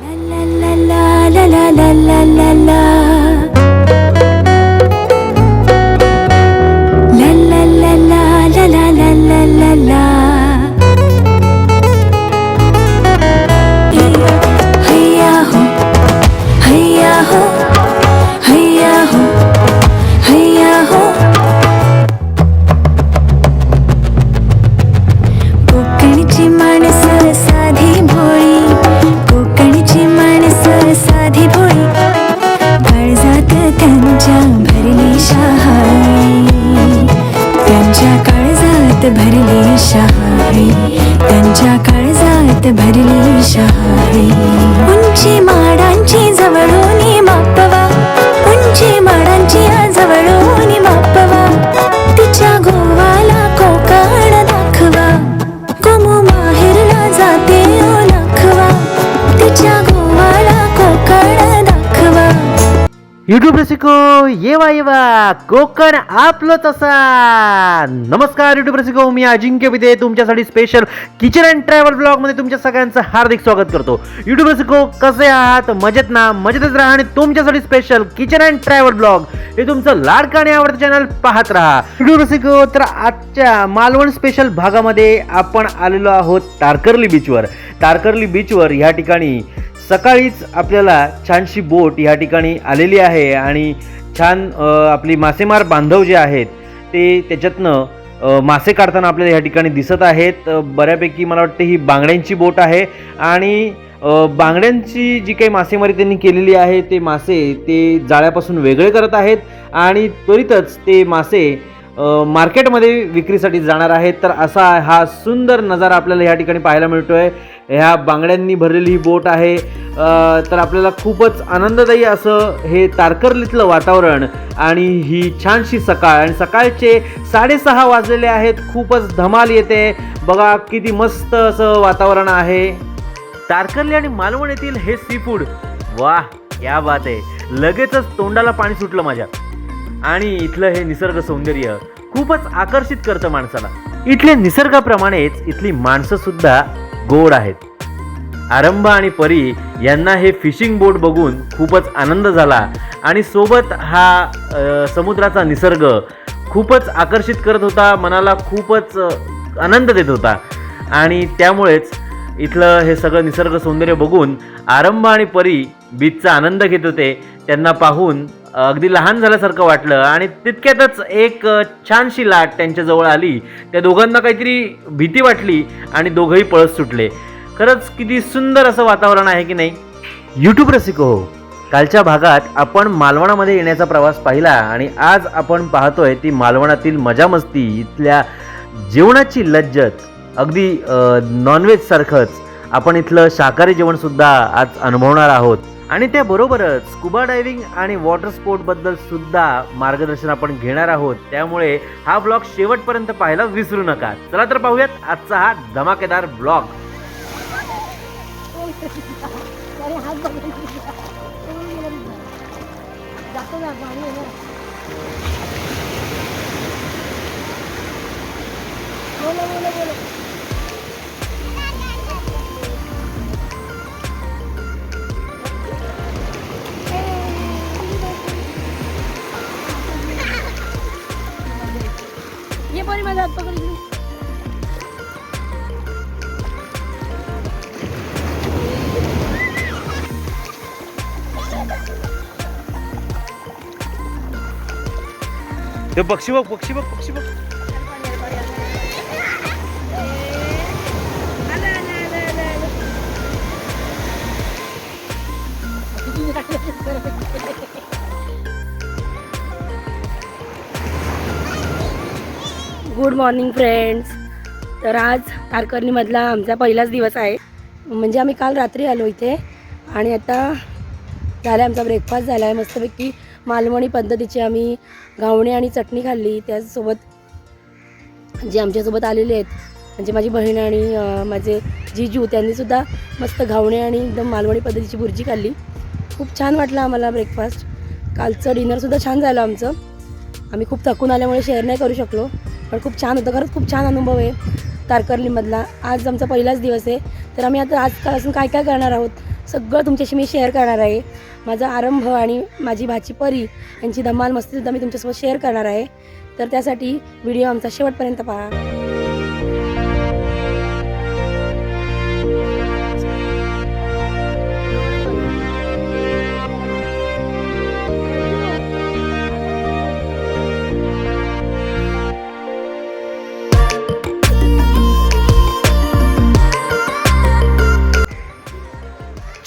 La la काळजात भरली शहाळी त्यांच्या काळजात भरली शहाळी उंची माडांची जवळून मापवा. उंची माडांची जवळून मापवा. तिच्या गोवाला कोकण दाखवा. कोमू माहेरला जाते ओ नखवा तिच्या युट्यूब रसिको येवा येवा. कोकण आपलं तसा. नमस्कार युट्यूब रसिको. मी अजिंक्य विदे तुमच्यासाठी स्पेशल किचन अँड ट्रॅव्हल ब्लॉगमध्ये तुमच्या सगळ्यांचं हार्दिक स्वागत करतो. युट्यूब रसिको कसे आहात? मजेत ना? मजेतच राहा आणि तुमच्यासाठी special kitchen and travel blog हे तुमचं लाडकं आणि आवडतं चॅनल पाहत राहा. युट्यूब रसिको तर आजच्या मालवण स्पेशल भागामध्ये आपण आलेलो आहोत तारकर्ली बीचवर तारकर्ली बीचवर ह्या ठिकाणी सकाळीच आपल्याला छानशी बोट या ठिकाणी आलेली आहे आणि छान आपली मासेमार बांधव जे आहेत ते त्याच्यातनं मासे काढताना आपल्याला या ठिकाणी दिसत आहेत. बऱ्यापैकी मला वाटते ही बांगड्यांची बोट आहे आणि बांगड्यांची जी काही मासेमारी त्यांनी केलेली आहे ते मासे ते जाळ्यापासून वेगळे करत आहेत आणि त्वरितच ते मासे मार्केटमध्ये विक्रीसाठी जाणार आहेत. तर असा हा सुंदर नजारा आपल्याला या ठिकाणी पाहायला मिळतो आहे ह्या बांगड्यांनी भरलेली ही बोट आहे. तर आपल्याला खूपच आनंददायी असं हे तारकर्लीतलं वातावरण आणि ही छानशी सकाळ. आणि सकाळचे साडेसहा वाजलेले आहेत. खूपच धमाल येते. बघा किती मस्त असं वातावरण आहे. तारकर्ली आणि मालवण येथील हे सी फूड वा या बात आहे. लगेचच तोंडाला पाणी सुटलं माझ्या. आणि इथलं हे निसर्ग सौंदर्य खूपच आकर्षित करतं माणसाला. इथल्या निसर्गाप्रमाणेच इथली माणसं सुद्धा गोड आहेत. आरंभ आणि परी यांना हे फिशिंग बोट बघून खूपच आनंद झाला आणि सोबत हा समुद्राचा निसर्ग खूपच आकर्षित करत होता मनाला खूपच आनंद देत होता. आणि त्यामुळेच इथलं हे सगळं निसर्ग सौंदर्य बघून आरंभ आणि परी बीचचा आनंद घेत होते. त्यांना पाहून अगदी लहान झाल्यासारखं वाटलं आणि तितक्यातच एक छानशी लाट त्यांच्याजवळ आली. त्या दोघांना काहीतरी भीती वाटली आणि दोघंही पळत सुटले. खरंच किती सुंदर असं वातावरण आहे की नाही? यूट्यूब रसिको हो कालच्या भागात आपण मालवणामध्ये येण्याचा प्रवास पाहिला आणि आज आपण पाहतोय ती मालवणातील मजा मस्ती इथल्या जेवणाची लज्जत अगदी नॉनव्हेज सारखंच आपण इथलं शाकाहारी जेवणसुद्धा आज अनुभवणार आहोत. आणि त्याबरोबरच स्कुबा डायव्हिंग आणि वॉटर स्पोर्टबद्दल सुद्धा मार्गदर्शन आपण घेणार आहोत. त्यामुळे हा ब्लॉग शेवटपर्यंत पाहायला विसरू नका. चला तर पाहूयात आजचा हा धमाकेदार ब्लॉग बोला बोला बोला. पकड इकडे. ते पक्षी बघ पक्षी बघ पक्षी बघ गुड मॉर्निंग फ्रेंड्स तर आज तारकर्णीमधला आमचा पहिलाच दिवस आहे. म्हणजे आम्ही काल रात्री आलो इथे आणि आता झाला आमचा ब्रेकफास्ट झाला आहे मस्तपैकी मालवणी पद्धतीची आम्ही घावणे आणि चटणी खाल्ली. त्याचसोबत जे आमच्यासोबत आलेले आहेत म्हणजे माझी बहीण आणि माझे जीजू त्यांनीसुद्धा मस्त घावणे आणि एकदम मालवणी पद्धतीची भुर्जी खाल्ली. खूप छान वाटलं आम्हाला ब्रेकफास्ट कालचं डिनरसुद्धा छान झालं आमचं. आम्ही खूप थकून आल्यामुळे शेअर नाही करू शकलो. पण खूप छान होतं. खरंच खूप छान अनुभव आहे तारकर्लीमधला. आज आमचा पहिलाच दिवस आहे. तर आम्ही आता आजपासून काय काय करणार आहोत? सगळं तुमच्याशी मी शेअर करणार आहे. माझा आरंभ आणि माझी भाची परी यांची धमाल मस्तीसुद्धा मी तुमच्यासोबत शेअर करणार आहे. तर त्यासाठी व्हिडिओ आमचा शेवटपर्यंत पहा.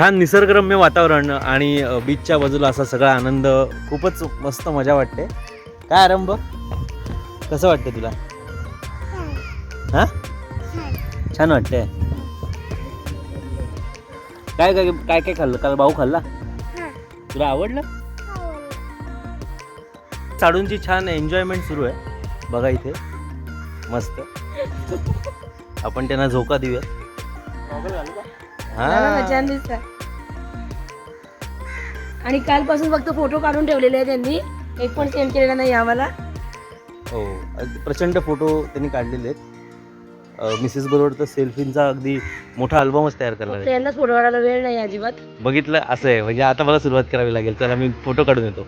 छान निसर्गरम्य वातावरण आणि बीचच्या बाजूला असा सगळा आनंद खूपच मस्त मजा वाटते. काय आरंभ? कसं वाटतं तुला? हा? छान वाटते काय काय काय काय खाल्लं? काल भाऊ खाल्ला? तुला आवडलं? साडूंची छान एन्जॉयमेंट सुरू आहे. बघा इथे. मस्त. आपण त्यांना झोका देऊया ना छान दिसतं. आणि कालपासून फक्त फोटो काढून ठेवलेले आहे त्यांनी. एक पण सेंड केलेला नाही आम्हाला. हो प्रचंड फोटो त्यांनी काढलेले आहेत. मिसेस बरोबर तर सेल्फींचा अगदी मोठा अल्बमच तयार करणार फक्त आहे यांनाच फोटो काढायला वेळ नाही अजिबात. बघितलं असं आहे. म्हणजे आता मला सुरुवात करावी लागेल. चला मी फोटो काढून येतो.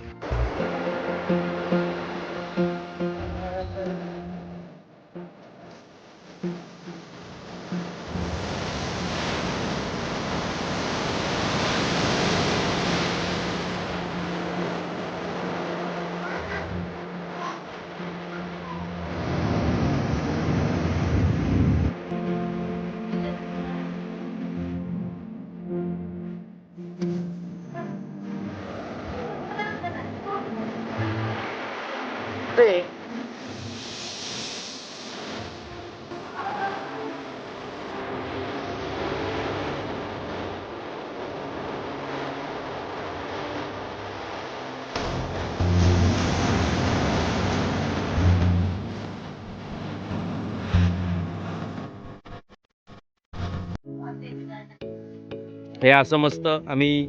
हे असं मस्त आम्ही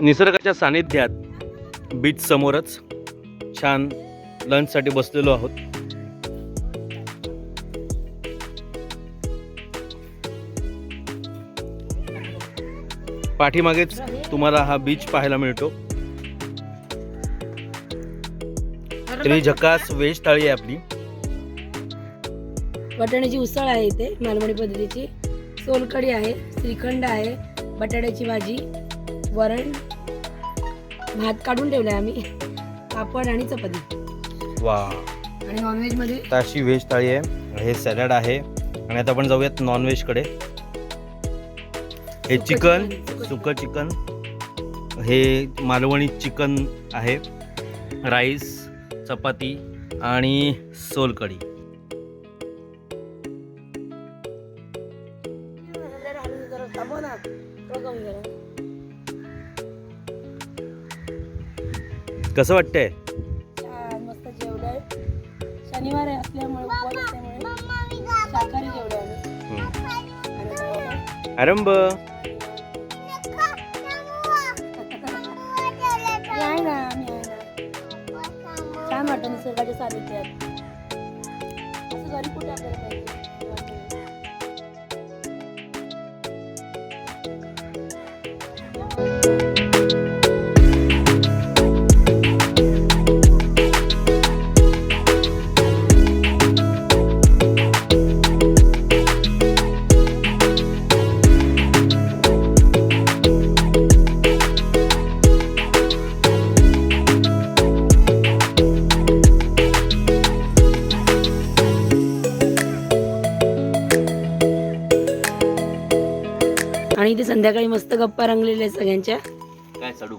निसर्गाच्या सानिध्यात बीच समोरच छान लंचसाठी बसलेलो आहोत. पाठीमागेच तुम्हाला हा बीच पाहायला मिळतो. तरी झकास वेज थाळी आहे आपली. वाटाण्याची उसळ आहे इथे मालवणी पद्धतीची. सोलकढी आहे श्रीखंड आहे बटाट्याची भाजी वरण भात काढून ठेवलाय आम्ही. पापड आणि चपाती. वा. आणि नॉनव्हेजमध्ये आता अशी व्हेज थाळी आहे. हे सॅलड आहे. आणि आता आपण जाऊयात नॉनव्हेजकडे. हे चिकन. सुकं चिकन. हे मालवणी चिकन आहे. राईस चपाती आणि सोलकढी. कसं वाटतंय? छान मस्त जेवलंय शनिवार आहे असल्यामुळे उपवास असल्यामुळे शाकाहारी जेवढं आम्ही. आणि आता आरंभ. मी आहे ना आम्ही आहे ना. छान वाटतं निसर्गाच्या सानिध्यात. असं घरी कुठे आपल्याला संध्याकाळी मस्त गप्पा रंगलेल्या सगळ्यांच्या. काय चढू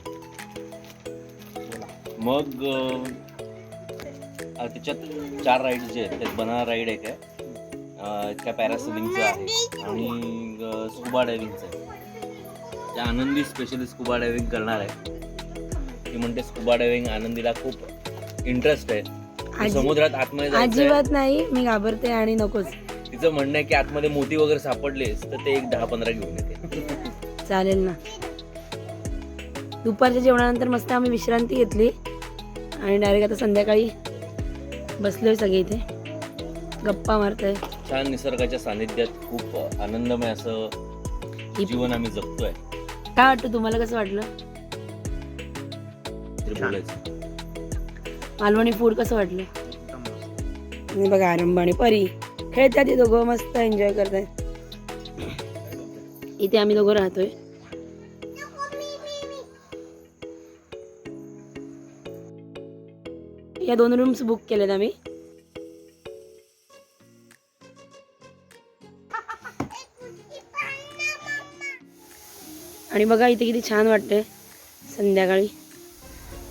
मग अं, त्याच्यात चार राईड जे आहेत त्यात बनाना राईड एक आहे अं, त्या पॅरासिलिंगचं आहे आणि स्कुबा डायव्हिंगचं आहे. त्या आनंदी स्पेशली स्कुबा डायव्हिंग करणार आहे. ती म्हणते स्कुबा डायव्हिंग आनंदीला खूप इंटरेस्ट आहे. ती आजी- समुद्रात आतमध्ये जायचंय. अजिबात नाही मी घाबरते आणि नकोच. तिचं म्हणणं आहे की आतमध्ये मोती वगैरे सापडलेस तर ते एक दहा पंधरा घेऊन येते. चालेल ना. दुपारच्या जेवणानंतर मस्त आम्ही विश्रांती घेतली. आणि डायरेक्ट आता संध्याकाळी बसलोय सगळे इथे. गप्पा मारतोय. छान निसर्गाच्या सानिध्यात खूप आनंदमय असं जीवन आम्ही जगतोय. काय वाटतं तुम्हाला कसं वाटलं? मालवणी फूड कसं वाटलं? बघा आरंभ आणि परी. खेळतात ते दोघं मस्त एन्जॉय करतात इथे आम्ही दोघं राहतोय. या दोन रूम्स बुक केलेत आम्ही. आणि बघा इथे किती छान वाटतंय संध्याकाळी.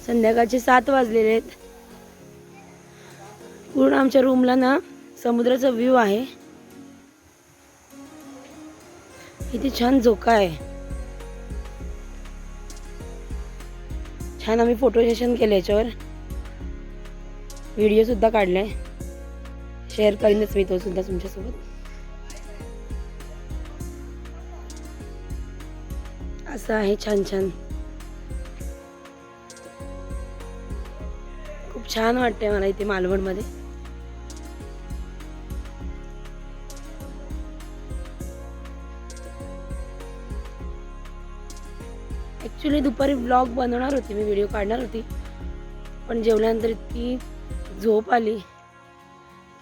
संध्याकाळचे सात वाजलेले आहेत. पूर्ण आमच्या रूमला ना समुद्राचा व्ह्यू आहे. इथे छान झोका आहे. छान आम्ही फोटो सेशन केलं याच्यावर. व्हिडिओ सुद्धा काढलाय शेअर करीनच मी तो सुद्धा तुमच्यासोबत. असं आहे छान छान. खूप छान वाटतंय मला इथे मालवणमध्ये. ॲक्च्युली दुपारी ब्लॉग बनवणार होती. मी व्हिडिओ काढणार होती. पण जेवल्यानंतर इतकी झोप आली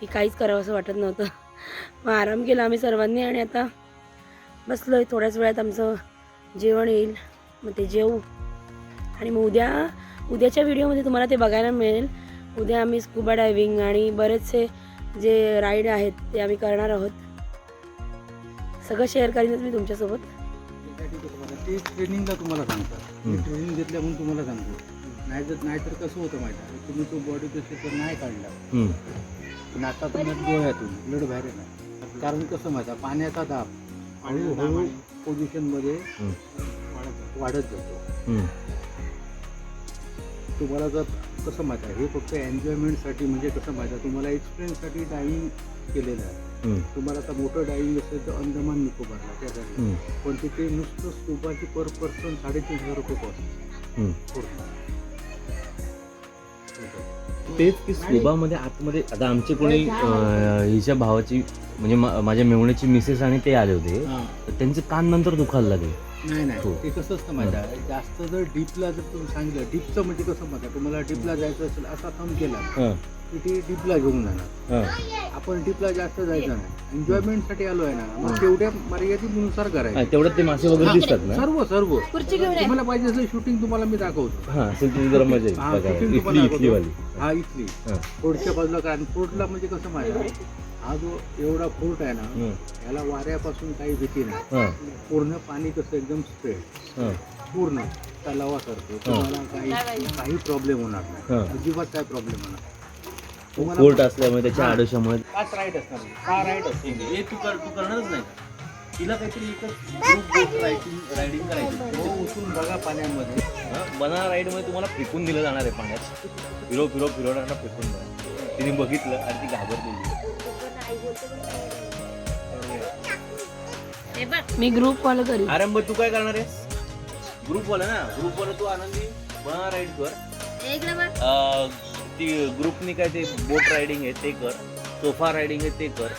की काहीच करावं असं वाटत नव्हतं. मग आराम केला आम्ही सर्वांनी आणि आता बसलो आहे थोड्याच वेळात आमचं जेवण येईल. मग ते जेवू. आणि मग उद्या उद्याच्या व्हिडिओमध्ये तुम्हाला ते बघायला मिळेल. उद्या आम्ही स्कूबा डायव्हिंग आणि बरेचसे जे राईड आहेत ते आम्ही करणार आहोत. सगळं शेअर करीनच मी तुमच्यासोबत. ते ट्रेनिंगला तुम्हाला सांगतात हम्म. ट्रेनिंग घेतल्या म्हणून तुम्हाला सांगतो नाही जर नाहीतर कसं होतं माहिती आहे तुम्ही तो बॉडी तर नाही काढला. पण आता तुम्ही डोळ्यातून ब्लड बाहेर येणार कारण कसं माहिती पाण्याचा दाब हळूहळू पोझिशनमध्ये. वाढत जातो. तुम्हाला जर कसं माहिती आहे हे फक्त एन्जॉयमेंटसाठी म्हणजे कसं माहिती आहे तुम्हाला एक्सपिरियन्ससाठी डायविंग केलेलं आहे. तुम्हाला आता मोठं डायविंग असेल तर अंदमान निकोबारला त्या. पण तिथे नुसतं स्कुबाची पर पर्सन साडेतीन हजार रुपये कॉस्ट तेच की स्कुबामध्ये आतमध्ये आता आमचे कोणी हिच्या भावाची म्हणजे माझ्या मेवण्याची मिसेस आणि ते आले होते. हां. तर त्यांचे कान नंतर दुखायला लागले. नाही हो. नाही ते कसं असतं आहे? जास्त जर डीपला जर तुम्ही सांगितलं डीपचं म्हणजे कसं आहे तुम्हाला डीपला जायचं असेल असा थंब केला. हां, की ते डीपला घेऊन जाणार. हां. आपण डीपला जास्त जायचं नाही. एन्जॉयमेंटसाठी आलो आहे ना मग तेवढ्या मर्यादेनुसार हा, करायचं. तेवढ्यात ते मासे वगैरे दिसतात ना? सर्व सर्व. खुर्ची घेऊन तुम्हाला पाहिजे असलं शूटिंग तुम्हाला मी दाखवतो. हा असेल तुझी जरा मजा येईल. हा, बघायला. shooting इथली तुम्हाला इथली वाली दाखवतो. हा इथली. हा. फोर्टच्या बाजूला कारण फोर्टला म्हणजे कसं माहिती आहे हा जो एवढा फोर्ट आहे ना हं, याला वाऱ्यापासून काही भीती नाही. हां, पूर्ण पाणी कसं एकदम स्प्रेड हां, पूर्ण तलावासारखं. तुम्हाला काही काही प्रॉब्लेम होणार हा. नाही अजिबात काय प्रॉब्लेम होणार नाही. कोर्ट असल्यामुळे त्याच्या आडोशामुळे. पाच राईड असणार सहा राईड असतील हे तू कर तू करणारच नाही तिला काहीतरी एकच रायडिंग करायची. हो उचलून बघा पाण्यामध्ये. बना राईडमध्ये तुम्हाला फेकून दिलं जाणार आहे पाण्यात. फिरो फिरो फिरवणार फेकून द्या. तिने बघितलं आणि ती घाबरलेली मी ग्रुप फॉलो करीन. अरे मग तू काय करणार आहेस? ग्रुप वाला ना? ग्रुप वाला तू आनंदी. बना राईड कर. अं, ती ग्रुपनी काय ते बोट रायडिंग आहे ते कर सोफा रायडिंग आहे ते कर.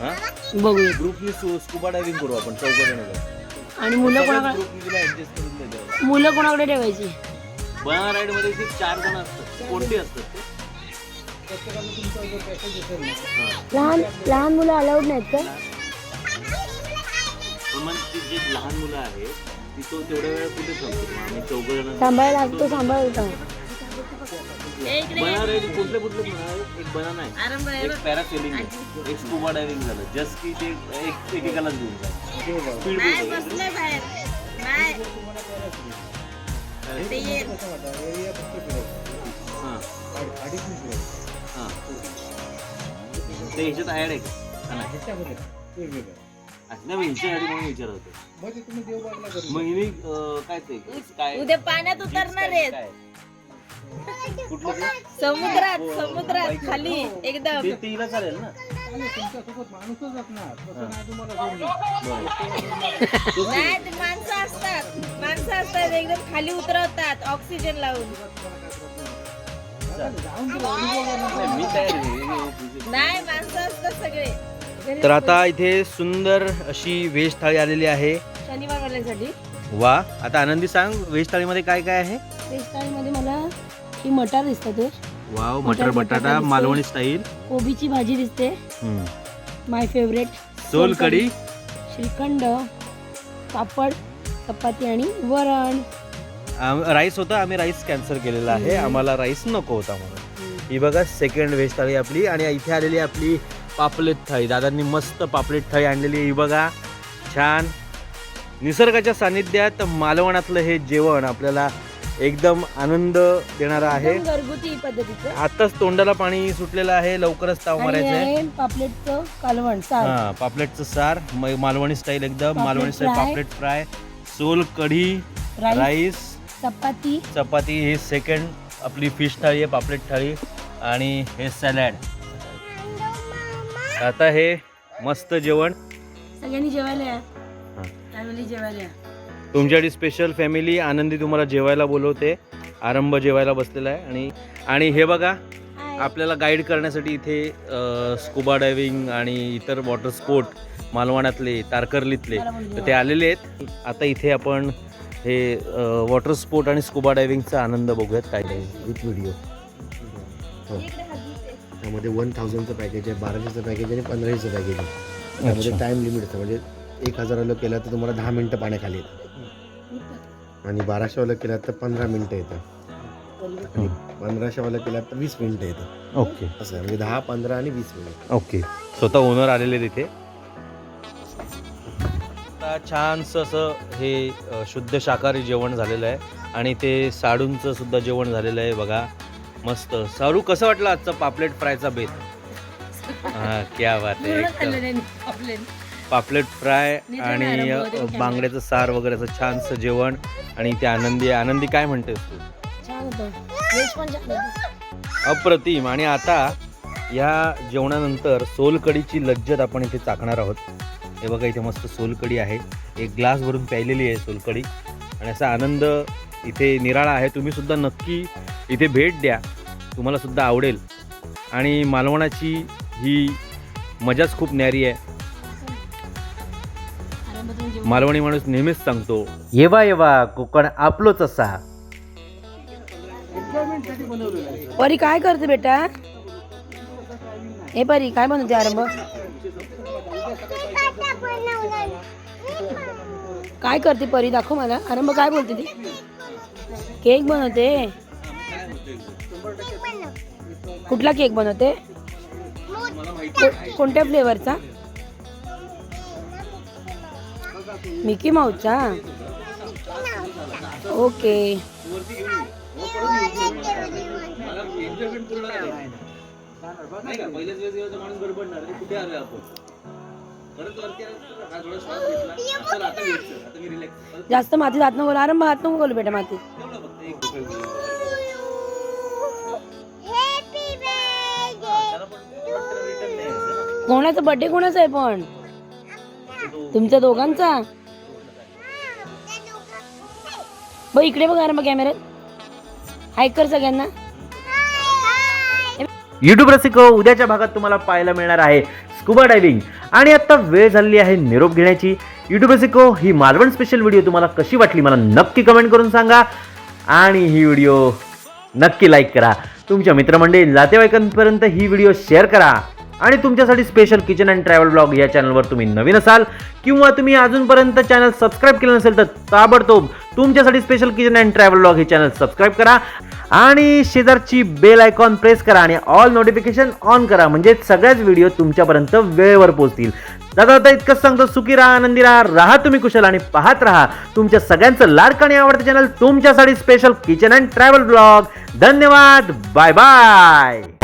हा? बघूया. ग्रुपनी स्कुबा डायव्हिंग करू आपण चौघ आणि मुलं कोणाकडे? ग्रुपनी तुला ऍडजस्ट करून देतो मुलं कोणाकडे ठेवायची? बना राईडमध्ये ते चार जण असतात. कोणते असतात ते? लहान लहान मुलं अलाउड नाहीत का? पण मग ती जे लहान मुलं आहेत ती तो तेवढ्या वेळ कुठे थांबतो आम्ही चौघ जण सांभाळायला लागतो सांभाळता राईड कुठले कुठले एक बना नाही. एक पॅरासेलिंग आहे. एक स्कुबा डायव्हिंग झालं. जस्ट की ते एक एकेकालाच घेऊन. हां. हां. ते ह्याच्यात ॲड आहे हा, म्हणजे मग काय ते काय उद्या पाण्यात उतरणार ते? समुद्रात समुद्रात खाली एकदम. तिला चालेल ना. माणूसच असणार. नाही ते माणसं असतात. माणसं असतात एकदम खाली उतरवतात ऑक्सिजन लावून. नाही, माणसं असतात सगळे. तर आता इथे सुंदर अशी व्हेज थाळी आलेली आहे. शनिवार वाल्यासाठी. वा आता आनंदी सांग व्हेज थाळीमध्ये काय काय आहे? व्हेज थाळीमध्ये मला ही मटार दिसतं ते. वाव मटर बटाटा दिसते. मालवणी स्टाईल. कोबीची भाजी दिसते. माय फेवरेट सोल कढी श्रीखंड पापड चपाती आणि वरण. राईस होता आम्ही राईस कॅन्सल केलेला आहे. हम्म. आम्हाला राईस नको होता म्हणून. ही बघा सेकंड व्हेज थाळी आपली. आणि इथे आलेली आपली पापलेट थाळी. दादांनी मस्त पापलेट थाळी आणलेली आहे. ही बघा छान. निसर्गाच्या सानिध्यात मालवणातलं हे जेवण आपल्याला एकदम आनंद देणारं आहे. एकदम घरगुती पद्धतीचं. आताच तोंडाला पाणी सुटलेलं आहे लवकरच ताव आणि मारायचं आहे पापलेटचं कालवण सार. हा पापलेटचं सार म- मालवणी स्टाईल एकदम पापलेट मालवणी स्टाईल. पापलेट fry. Sol kadhi rice rice chapati. Chapati ही सेकंड आपली फिश थाळी आहे पापलेट थाळी. आणि हे सॅलॅड आता हे मस्त जेवण. सगळ्यांनी जेवायला या. हा. फॅमिली जेवायला या. तुमच्यासाठी स्पेशल फॅमिली आनंदी तुम्हाला जेवायला बोलवते. आरंभ जेवायला बसलेला आहे. आणि आणि हे बघा आपल्याला गाईड करण्यासाठी इथे स्कुबा डायव्हिंग आणि इतर वॉटर स्पोर्ट मालवणातले तारकर्लीतले तर ते आलेले आहेत. आता इथे आपण हे वॉटर स्पोर्ट आणि स्कुबा डायव्हिंगचा आनंद बघूयात काय काय विथ व्हिडिओ हो. त्यामध्ये वन थाउजंडचं पॅकेज आहे बाराशेचं पॅकेज आहे आणि पंधराशेचं पॅकेज आहे. त्यामध्ये. टाईम लिमिट असतं म्हणजे एक हजाराला केलं तर तुम्हाला दहा मिनटं पाण्याखाली येतं. आणि बाराशेवाला केलं तर पंधरा मिनटं येतं. आणि पंधराशेवाला केलं तर वीस मिनटं येतं. ओके. असं आहे. म्हणजे दहा पंधरा आणि वीस मिनिट. ओके. स्वतः ओनर आलेले तिथे. आता छानसं असं हे शुद्ध शाकाहारी जेवण झालेलं आहे. आणि ते साडूंचं सुद्धा जेवण झालेलं आहे बघा. मस्त. सारू कसं वाटलं आजचं पापलेट फ्रायचा बेत? हा क्या बात आहे. पापलेट. फ्राय आणि. बांगड्याचं सार वगैरे असं छानसं जेवण आणि ते आनंदी आहे आनंदी काय म्हणतेस तू? अप्रतिम. आणि आता या जेवणानंतर सोलकडीची लज्जत आपण इथे चाकणार आहोत. हे बघा इथे मस्त सोलकडी आहे. एक ग्लास भरून प्यायलेली आहे सोलकडी. आणि असा आनंद इथे निराळा आहे. तुम्ही सुद्धा नक्की इथे भेट द्या. तुम्हाला सुद्धा आवडेल. आणि मालवणाची ही मजाच खूप न्यारी आहे. मालवणी माणूस नेहमीच सांगतो येवा येवा कोकण आपलोच असा. एन्जॉयमेंटसाठी बनवलेलं आहे परी काय करते बेटा? हे परी काय बनवते आरंभ? काय करते परी? दाखव मला. आरंभ काय बोलते ती? केक बनवते. कुठला केक बनवते? कोणत्या फ्लेवरचा मिकी माऊचा ओके जास्त माती जात नको आरंभ हात नको बोलू बेटा माती. कोणाचा बर्थडे कोणाचा आहे पण? तुमच्या दोघांचा? बघ इकडे बघा मग कॅमेऱ्यात हाय कर सगळ्यांना. युट्यूब रसिक उद्याच्या भागात तुम्हाला पाहायला मिळणार आहे स्कुबा डायव्हिंग आणि आत्ता वेळ झाली आहे निरोप घेण्याची. युट्यूब रसिको ही मालवण स्पेशल व्हिडिओ तुम्हाला कशी वाटली मला नक्की कमेंट करून सांगा. आणि ही व्हिडिओ नक्की लाईक करा. तुमच्या मित्रमंडळी नातेवाईकांपर्यंत ही व्हिडिओ शेअर करा. आणि तुमच्यासाठी special kitchen and travel blog या चॅनलवर तुम्ही नवीन असाल किंवा तुम्ही अजूनपर्यंत चॅनल सबस्क्राईब केलं नसेल तर ताबडतोब तुमच्यासाठी special kitchen and travel blog हे चॅनल सबस्क्राईब करा आणि शेजारची बेल आयकॉन प्रेस करा आणि ऑल नोटिफिकेशन ऑन करा. म्हणजे सगळ्याच व्हिडिओ तुमच्यापर्यंत वेळेवर पोहोचतील. दादा आता इतकंच सांगतो सुखी राहा आनंदी राहा राहा तुम्ही कुशल आणि पाहत राहा तुमच्या सगळ्यांचं लाडकं आणि आवडतं चॅनल तुमच्यासाठी special kitchen and travel blog धन्यवाद बाय बाय